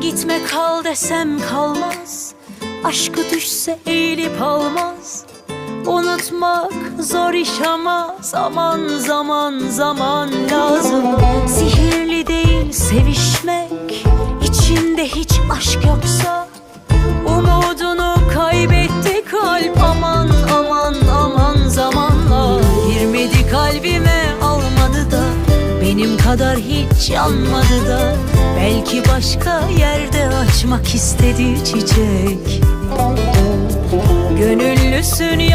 Gitme kal desem kalmaz. Aşkı düşse eğilip almaz. Unutmak zor iş ama Zaman zaman zaman lazım. Sihirli değil sevişmek. İçinde hiç aşk yoksa Umudunu kaybetti kalp. Aman aman aman zamanla Girmedi kalbime almadı da. Benim kadar hiç yanmadı da Belki başka yerde açmak istedi çiçek. Gönüllüsün yalnızlığın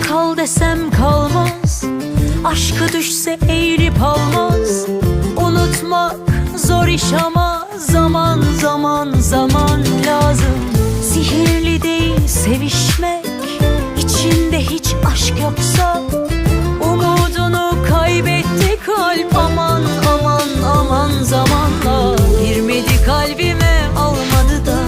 Kal desem kalmaz. Aşkı düşse eğilip almaz. Unutmak zor iş ama Zaman zaman zaman lazım. Sihirli değil sevişmek. İçinde hiç aşk yoksa Umudunu kaybetti kalp. Aman aman aman zamanla Girmedi kalbime. Almadı da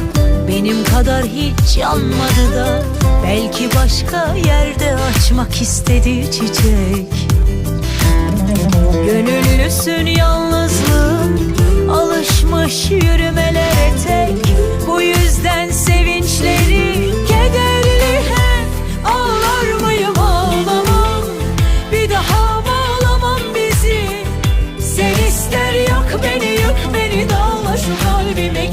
Benim kadar hiç yanmadı da Belki başka yerde açmak istedi çiçek. Gönüllüsün yalnızlığın Alışmış yürümelere tek. Bu yüzden sevinçleri Kederli hep. Ağlar mıyım ağlamam? Bir daha bağlamam bizi. Sen ister yak beni yık beni Dağla şu kalbimi